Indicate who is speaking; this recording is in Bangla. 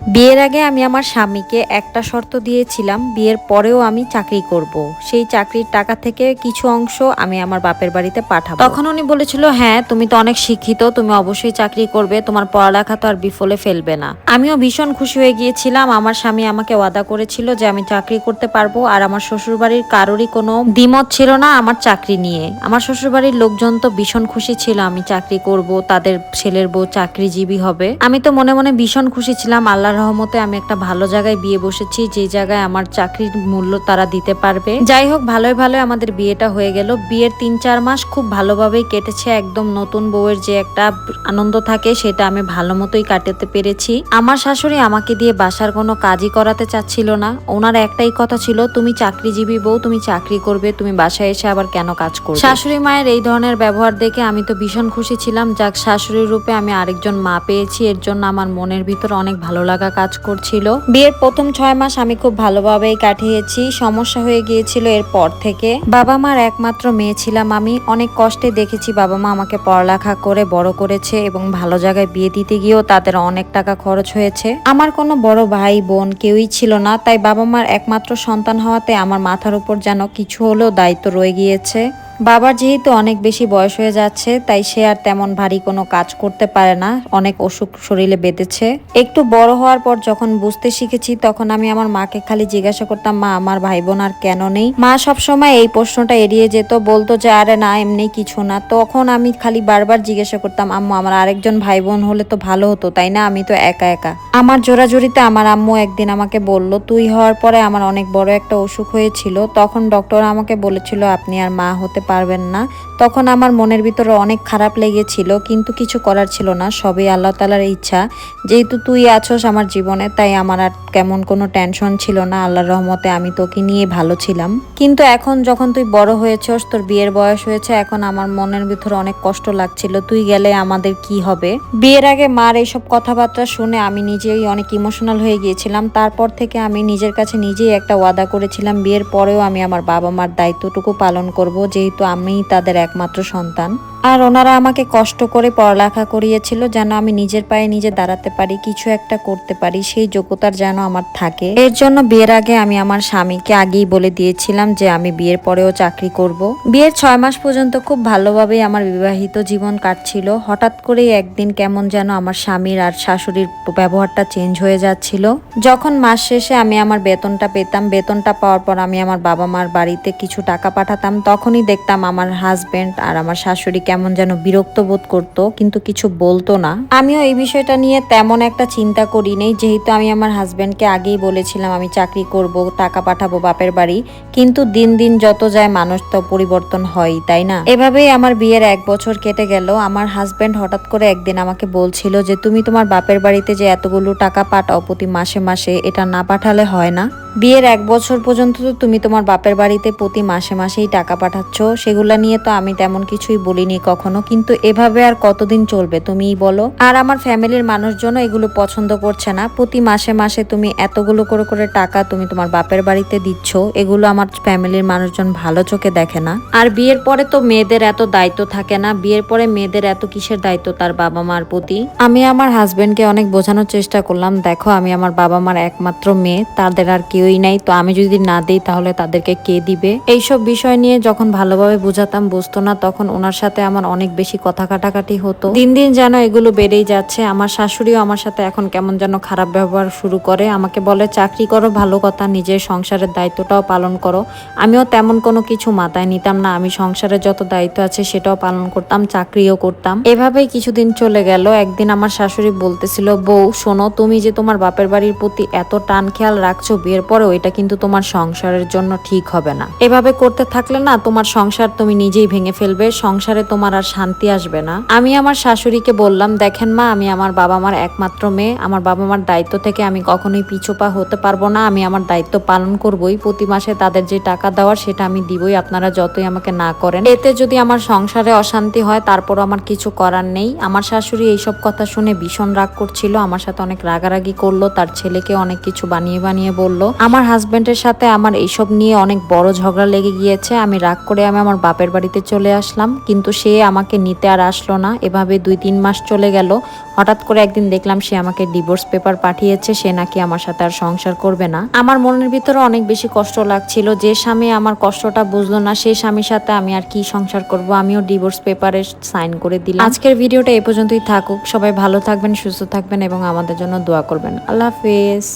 Speaker 1: বিয়ের আগে আমি আমার স্বামীকে একটা শর্ত দিয়েছিলাম, বিয়ের পরেও আমি চাকরি করব। সেই চাকরির টাকা থেকে কিছু অংশ আমি আমার বাপের বাড়িতে পাঠাবো। তখন উনি বলেছিল হ্যাঁ তুমি তো অনেক শিক্ষিত, তুমি অবশ্যই চাকরি করবে, তোমার পড়ালেখা তো আর বিফলে ফেলবে না। আমিও ভীষণ খুশি হয়ে গিয়েছিলাম। আমার স্বামী আমাকে ওয়াদা করেছিল যে আমি চাকরি করতে পারব, আর আমার শ্বশুর বাড়ির কারোরই কোনো দ্বিমত ছিল না আমার চাকরি নিয়ে। আমার শ্বশুর বাড়ির লোকজন তো ভীষণ খুশি ছিল, আমি চাকরি করব, তাদের ছেলের বউ চাকরিজীবী হবে। আমি তো মনে মনে ভীষণ খুশি ছিলাম আল্লাহর রহমতে আমি একটা ভালো জায়গায় বিয়ে বসেছি যে জায়গায় আমার চাকরির মূল্য তারা দিতে পারবে। যাই হোক, ভালোই ভালোই আমাদের বিয়েটা হয়ে গেল। বিয়ের তিন চার মাস খুব ভালোভাবেই কেটেছে। একদম নতুন বউয়ের যে একটা আনন্দ থাকে, সেটা আমি ভালো মতোই কাটাতে পেরেছি। আমার শাশুড়ি আমাকে দিয়ে বাসার কোনো কাজই করাতে চাচ্ছিল না। ওনার একটাই কথা ছিল, তুমি চাকরিজীবী বউ, তুমি চাকরি করবে, তুমি বাসায় এসে আবার কেন কাজ করবে? শাশুড়ি মায়ের এই ধরনের ব্যবহার দেখে আমি তো ভীষণ খুশি ছিলাম। যাক, শাশুড়ির রূপে আমি আরেকজন মা পেয়েছি। এর জন্য আমার মনের ভিতর অনেক ভালো লাগা কাজ করছিল। বিয়ের প্রথম ছয় মাস আমি খুব ভালোভাবেই কাটিয়েছি, সমস্যা হয়ে গিয়েছিল এর পর থেকে। বাবা মার একমাত্র মেয়ে ছিলাম আমি, অনেক কষ্টে দেখেছি বাবা মা আমাকে পড়ালেখা করে বড় করেছে এবং ভালো জায়গায় বিয়ে দিতে গিয়েও তাদের অনেক টাকা খরচ হয়েছে। আমার কোনো বড় ভাই, বোন কেউই ছিল না, তাই বাবা মার একমাত্র সন্তান হওয়াতে আমার মাথার উপর যেন কিছু হলেও দায়িত্ব রয়ে গিয়েছে। বাবার যেহেতু অনেক বেশি বয়স হয়ে যাচ্ছে, তাই সে আর তেমন ভারী কোনো কাজ করতে পারে না। অনেক অসুখ শরীরে বেঁধেছে। একটু বড় হওয়ার পর যখন বুঝতে শিখেছি, তখন আমি আমার মাকে খালি জিজ্ঞাসা করতাম, মা, আমার ভাই বোন আর কেন নেই? মা সবসময় এই প্রশ্নটা এড়িয়ে যেত, বলতো যে, আরে না, এমনি কিছু না। তখন আমি খালি বারবার জিজ্ঞাসা করতাম, আম্মু, আমার আরেকজন ভাই বোন হলে তো ভালো হতো, তাই না? আমি তো একা একা। আমার জোরাজুরিতে আমার আম্মু একদিন আমাকে বলল, তুই হওয়ার পরে আমার অনেক বড় একটা অসুখ হয়েছিল। তখন ডক্টর আমাকে বলেছিল, আপনি আর মা হতে পারবেন না। তখন আমার মনের ভিতরে অনেক খারাপ লেগেছিল, কিন্তু কিছু করার ছিল না। সবই আল্লাহ তালার ইচ্ছা। যেহেতু তুই আছোস আমার জীবনে, তাই আমার আর কেমন কোনো টেনশন ছিল না। আল্লাহর রহমতে আমি তোকে নিয়ে ভালো ছিলাম। কিন্তু এখন যখন তুই বড় হয়েছস, তোর বিয়ের বয়স হয়েছে, এখন আমার মনের ভিতরে অনেক কষ্ট লাগছিল। তুই গেলে আমাদের কি হবে? বিয়ের আগে মার এইসব কথাবার্তা শুনে আমি নিজেই অনেক ইমোশনাল হয়ে গিয়েছিলাম। তারপর থেকে আমি নিজের কাছে নিজেই একটা ওয়াদা করেছিলাম, বিয়ের পরেও আমি আমার বাবা মার দায়িত্বটুকু পালন করব। যেহেতু আমি তাদের একমাত্র সন্তান আর ওনারা আমাকে কষ্ট করে পড়ালেখা করিয়েছিল যেন আমি নিজের পায়ে নিজে দাঁড়াতে পারি, কিছু একটা করতে পারি, সেই যোগ্যতার যেন আমার থাকে। এর জন্য বিয়ের আগে আমি আমার স্বামীকে আগেই বলে দিয়েছিলাম যে আমি বিয়ের পরেও চাকরি করব। বিয়ের ছয় মাস পর্যন্ত খুব ভালোভাবেই আমার বিবাহিত জীবন কাটছিল। হঠাৎ করেই একদিন কেমন যেন আমার স্বামীর আর শাশুড়ির ব্যবহারটা চেঞ্জ হয়ে যাচ্ছিল। যখন মাস শেষে আমি আমার বেতনটা পেতাম, বেতনটা পাওয়ার পর আমি আমার বাবা মার বাড়িতে কিছু টাকা পাঠাতাম। তখনই দেখতাম আমার হাজবেন্ড আর আমার শাশুড়ি কেমন যেন বিরক্ত বোধ করতো, কিন্তু কিছু বলতো না। আমিও এই বিষয়টা নিয়ে তেমন একটা চিন্তা করি নেই যেহেতু আমি আমার হাজবেন্ডকে আগেই বলেছিলাম আমি চাকরি করব, টাকা পাঠাবো বাপের বাড়ি। কিন্তু দিন দিন যত যায় মানুষ তো পরিবর্তন হয় তাই না? এভাবেই আমার বিয়ের এক বছর কেটে গেল। আমার হাজবেন্ড হঠাৎ করে একদিন আমাকে বলছিল যে, তুমি তোমার বাপের বাড়িতে যে এতগুলো টাকা পাঠাও প্রতি মাসে মাসে, এটা না পাঠালে হয় না। বিয়ের এক বছর পর্যন্ত তো তুমি তোমার বাপের বাড়িতে প্রতি মাসে মাসেই টাকা পাঠাচ্ছ। সেগুলা নিয়ে তো আমি তেমন কিছুই বলিনি কখনো। কিন্তু এভাবে আর কতদিন চলবে তুমিই বলো। আর আমার ফ্যামিলির মানুষজন এগুলো পছন্দ করছে না। প্রতি মাসে মাসে তুমি এতগুলো করে করে টাকা তুমি তোমার বাপের বাড়িতে দিচ্ছ। এগুলো আমার ফ্যামিলির মানুষজন ভালো চোখে দেখে না। আর বিয়ের পরে তো মেয়েদের এত দায়িত্ব থাকে না। বিয়ের পরে মেয়েদের এত কিসের দায়িত্ব তার বাবা মার প্রতি? আমি আমার হাজবেন্ডকে অনেক বোঝানোর চেষ্টা করলাম। দেখো, আমি আমার বাবা মার একমাত্র মেয়ে। তাদের আর কেউই নাই, তো আমি যদি না দিই তাহলে তাদেরকে কে দিবে? এইসব বিষয় নিয়ে যখন ভালোভাবে বোঝাতাম, বুঝতো না, তখন ওনার সাথে আমার অনেক বেশি কথা কাটাকাটি হতো। দিন দিন যেন এগুলো বেড়েই যাচ্ছে। আমার শাশুড়িও আমার সাথে এখন কেমন যেন খারাপ ব্যবহার শুরু করে। আমাকে বলে, চাকরি করো, ভালো কথা, নিজের সংসারের দায়িত্বটাও পালন করো। আমিও তেমন কোনো কিছু মাথায় নিতাম না। আমি সংসারের যত দায়িত্ব আছে সেটাও পালন করতাম, চাকরিও করতাম। এভাবেই কিছুদিন চলে গেল। একদিন আমার শাশুড়ি বলতেছিল, বউ, শোনো, তুমি যে তোমার বাপের বাড়ির প্রতি এত টান খেয়াল রাখছো, বিয়ের পরেও এটা কিন্তু তোমার সংসারের জন্য ঠিক হবে না। এভাবে করতে থাকলে না তোমার সংসার তুমি নিজেই ভেঙে ফেলবে, সংসারে তোমার আর শান্তি আসবে না। আমি আমার শাশুড়িকে বললাম, দেখেন মা, আমি আমার বাবা মার একমাত্র মেয়ে, আমার বাবা মার দায়িত্ব থেকে আমি কখনোই পিছুপা হতে পারব না, আমি আমার দায়িত্ব পালন করবই। প্রতি মাসে তাদের যে টাকা দেওয়ার সেটা আমি দিবই, আপনারা যতই আমাকে না করেন। এতে যদি আমার সংসারে অশান্তি হয় তারপর আমার কিছু করার নেই। আমার শাশুড়ি এইসব কথা শুনে ভীষণ রাগ করছিল, আমার সাথে অনেক রাগারাগি করল, তার ছেলেকে অনেক কিছু বানিয়ে বানিয়ে বলল। আমার হাজবেন্ডের সাথে আমার এইসব নিয়ে অনেক বড় ঝগড়া লেগে গিয়েছে। আমি রাগ করে আমি আমার বাপের বাড়িতে চলে আসলাম। কিন্তু সে আমাকে নিতে আর আসলো না। এভাবে দুই তিন মাস চলে গেল। হঠাৎ করে একদিন দেখলাম সে আমাকে ডিভোর্স পেপার পাঠিয়েছে। সে নাকি আমার সাথে আর সংসার করবে না। আমার মনের ভিতরে অনেক বেশি কষ্ট লাগছিল। যে স্বামী আমার কষ্টটা বুঝলো না সেই স্বামীর সাথে আমি আর কি সংসার করব? আমিও ডিভোর্স পেপারে সাইন করে দিলাম। আজকের ভিডিওটা এ পর্যন্তই থাকুক। সবাই ভালো থাকবেন, সুস্থ থাকবেন এবং আমাদের জন্য দোয়া করবেন। আল্লাহ হাফেজ।